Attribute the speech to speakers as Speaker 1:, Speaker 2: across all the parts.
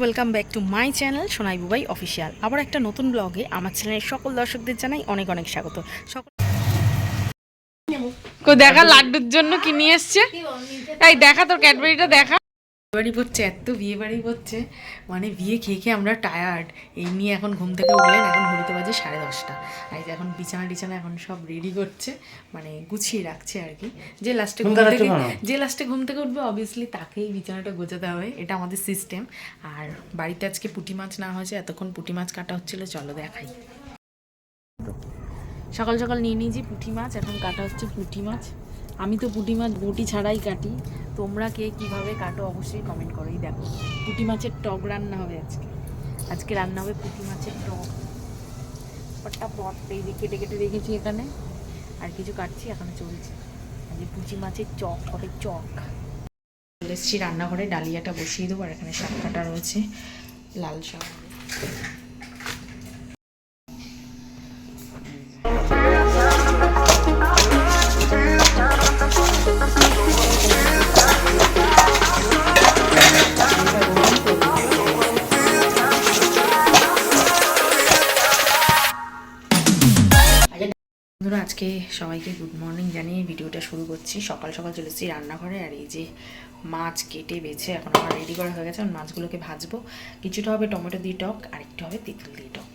Speaker 1: Welcome back to my channel Sonai Bubai official আবার একটা নতুন ব্লগে আমার চ্যানেলের সকল দর্শকদের জানাই অনেক অনেক স্বাগত। সকল দেখা লাড্ডুর জন্য কি নিয়ে এসছে? তাই দেখা তোর ক্যাডবেরিটা দেখা। বাড়ি পড়ছে এত বিয়ে বাড়ি পড়ছে। মানে বিয়ে খেয়ে খেয়ে আমরা টায়ার্ড এই নিয়ে এখন ঘুম থেকে উঠলেন এখন ঘুরতে বাজে সাড়ে দশটা। আর যে এখন বিছানা টিছানা এখন সব রেডি করছে মানে গুছিয়ে রাখছে আর কি। যে লাস্টে ঘুম থেকে যে লাস্টে ঘুম থেকে উঠবে অবভিয়াসলি তাকেই বিছানাটা গোছাতে হবে এটা আমাদের সিস্টেম আর বাড়িতে আজকে পুঁটি মাছ না হয়েছে এতক্ষণ পুঁটি মাছ কাটা হচ্ছিল চলো দেখাই। সকাল সকাল নিয়ে নিয়েছি পুঁটি মাছ এখন কাটা হচ্ছে পুঁটি মাছ। আমি তো পুঁটি মাছ, বটি ছাড়াই কাটি। তোমরা কে কীভাবে কাটো অবশ্যই কমেন্ট করো এই দেখো। পুঁটি মাছের টক রান্না হবে আজকে। আজকে রান্না হবে পুঁটি মাছের টক। পট এই কেটে কেটে রেখেছি এখানে। আর কিছু কাটছি, এখানে চলছে। আর যে পুঁটি মাছের চক হবে চক। চলে এসেছি রান্নাঘরে, ডালিয়াটা বসিয়ে দেবো, আর এখানে শাক কাটা রয়েছে, লাল শাক। আজকে সবাইকে গুড মর্নিং জানিয়ে ভিডিওটা শুরু করছি। সকাল সকাল চলে এসেছি রান্নাঘরে আর এই যে মাছ কেটে বেছে এখন আমার রেডি করা হয়ে গেছে। আমি মাছগুলোকে ভাজবো। কিছুটা হবে টমেটো দিয়ে টক আর একটু হবে তেঁতুল দিয়ে টক।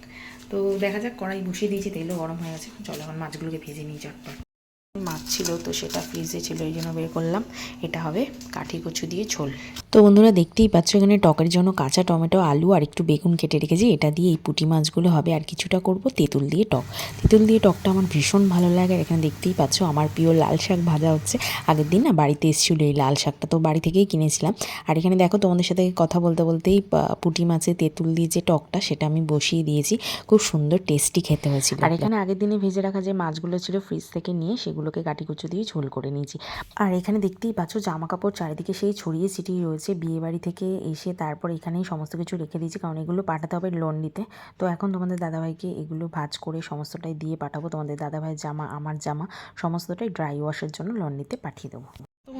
Speaker 1: তো দেখা যাক কড়াই বসিয়ে দিয়েছি, তেলও গরম হয়ে গেছে। চলো এখন মাছগুলোকে ভেজে নিই চটপট মাছ ছিল তো সেটা ফ্রিজে ছিল এই জন্য বের করলাম। এটা হবে কাঠি কচু দিয়ে ঝোল। তো বন্ধুরা দেখতেই পাচ্ছ এখানে টকের জন্য কাঁচা টমেটো আলু আর একটু বেগুন কেটে রেখেছি। এটা দিয়ে এই পুঁটি মাছগুলো হবে। আর কিছুটা করব তেঁতুল দিয়ে টক। তেঁতুল দিয়ে টকটা আমার ভীষণ ভালো লাগে। আর এখানে দেখতেই পাচ্ছ আমার প্রিয় লাল শাক ভাজা হচ্ছে। আগের দিন না বাড়িতে এসেছিল এই লাল শাকটা তো বাড়ি থেকেই কিনেছিলাম। আর এখানে দেখো তোমাদের সাথে কথা বলতে বলতেই পুঁটি মাছের তেঁতুল দিয়ে যে টকটা সেটা আমি বসিয়ে দিয়েছি। খুব সুন্দর টেস্টি খেতে হয়েছিল। আর এখানে আগের দিনে ভেজে রাখা যে মাছগুলো ছিল ফ্রিজ থেকে নিয়ে সেগুলোকে কাটিকুচো দিয়ে ঝোল করে নিয়েছি। আর এখানে দেখতেই পাচ্ছ জামা কাপড় চারিদিকে সেই ছড়িয়ে ছিটিয়ে রয়েছে। বিয়েবাড়ি থেকে এসে তারপর এখানেই সমস্ত কিছু রেখে দিয়েছি, কারণ এগুলো পাঠাতে হবে লোন নিতে তো এখন তোমাদের দাদাভাইকে এগুলো ভাজ করে সমস্তটাই দিয়ে পাঠাবো। তোমাদের দাদাভাইয়ের জামা, আমার জামা, সমস্তটাই ড্রাই ওয়াশের জন্য লোন নিতে পাঠিয়ে দেবো।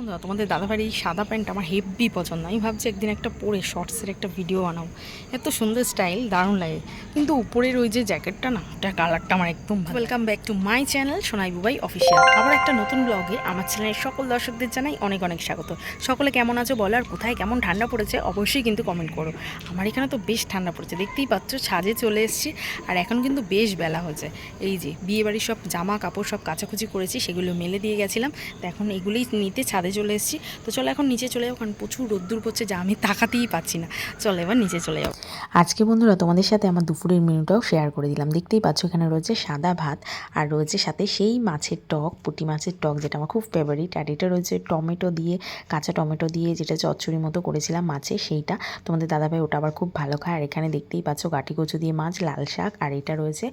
Speaker 1: বন্ধুরা তোমাদের দাদাভাইয়ের এই সাদা প্যান্ট আমার হেভি পছন্দ। আমি ভাবছি একদিন একটা পরে শর্টসের একটা ভিডিও বানাবো। এত সুন্দর স্টাইল, দারুণ লাগে। কিন্তু উপরের ওই যে জ্যাকেটটা না, ওটা কালারটা আমার একদম welcome back to my channel Sonai Bubai official আবার একটা নতুন ব্লগে আমার চ্যানেলের সকল দর্শকদের জানাই অনেক অনেক স্বাগত। সকলে কেমন আছো বলো, আর কোথায় কেমন ঠান্ডা পড়েছে অবশ্যই কিন্তু কমেন্ট করো। আমার এখানে তো বেশ ঠান্ডা পড়েছে, দেখতেই পাচ্ছ ছাদে চলে এসেছি, আর এখন কিন্তু বেশ বেলা হয়েছে। এই যে বিয়েবাড়ির সব জামা কাপড় সব কাচাকুচি করেছি, সেগুলো মেলে দিয়ে গেছিলাম। তো এখন এগুলোই নিতে ছাদে চলে এসেছি। তো চলো এখন নিচে চলে যাব কারণ প্রচুর রোদ্দুর পড়ছে যা আমি তাকাতেই পাচ্ছি না। চলো এবার নিচে চলে যাব। আজকে বন্ধুরা তোমাদের সাথে আমার দুপুরের মেনুটাও শেয়ার করে দিলাম। দেখতেই পাচ্ছ এখানে রয়েছে সাদা ভাত আর রয়েছে সাথে সেই মাছের টক পুঁটি মাছের টক যেটা আমার খুব ফেভারিট আর এটা রয়েছে টমেটো দিয়ে কাঁচা টমেটো দিয়ে যেটা চচ্চড়ি মতো করেছিলাম মাছে সেইটা। তোমাদের দাদাভাই ওটা আবার খুব ভালো খায়। আর এখানে দেখতেই পাচ্ছ গাটি কচু দিয়ে মাছ লাল শাক আর এটা রয়েছে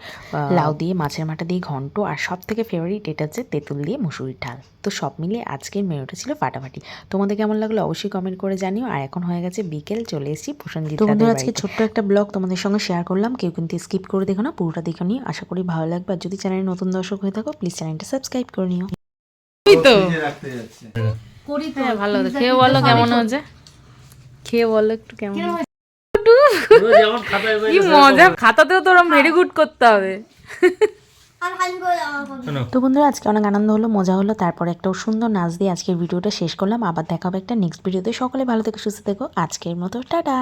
Speaker 1: লাউ। দিয়ে মাছের মাথা দিয়ে ঘন্ট। আর সব থেকে ফেভারিট এটা হচ্ছে তেঁতুল দিয়ে মুসুরির ঢাল তো সব মিলিয়ে আজকের মেনুটা ছিল ফাটাফাটি। তোমাদের কেমন লাগল অবশ্যই কমেন্ট করে জানিও। আর এখন হয়ে গেছে বিকেল চলে এসেছি প্রসেনজিৎ তো বন্ধুরা আজকে ছোট্ট একটা ব্লগ তোমাদের সঙ্গে শেয়ার করলাম। কেউ কিন্তু স্কিপ করে দেখো না পুরোটা দেখে নিও। আশা করি ভালো লাগবে। আর যদি চ্যানেলে নতুন দর্শক হয়ে থাকো প্লিজ চ্যানেলটা সাবস্ক্রাইব করে নিও। তো?
Speaker 2: করি তো।
Speaker 1: হ্যাঁ ভালো খেয়ে বলো কেমন হয়েছে? খেয়ে বলো একটু কেমন হয়েছে? কি মজা। খাতাতেও তো ওরম ভেরি গুড করতে হবে। তো বন্ধুরা আজকে অনেক আনন্দ হলো মজা হলো তারপরে একটা সুন্দর নাচ দিয়ে আজকের ভিডিওটা শেষ করলাম। আবার দেখা হবে একটা নেক্সট ভিডিওতে সকলে ভালো থেকে সুস্থ থেকো। আজকের মতো টাটা।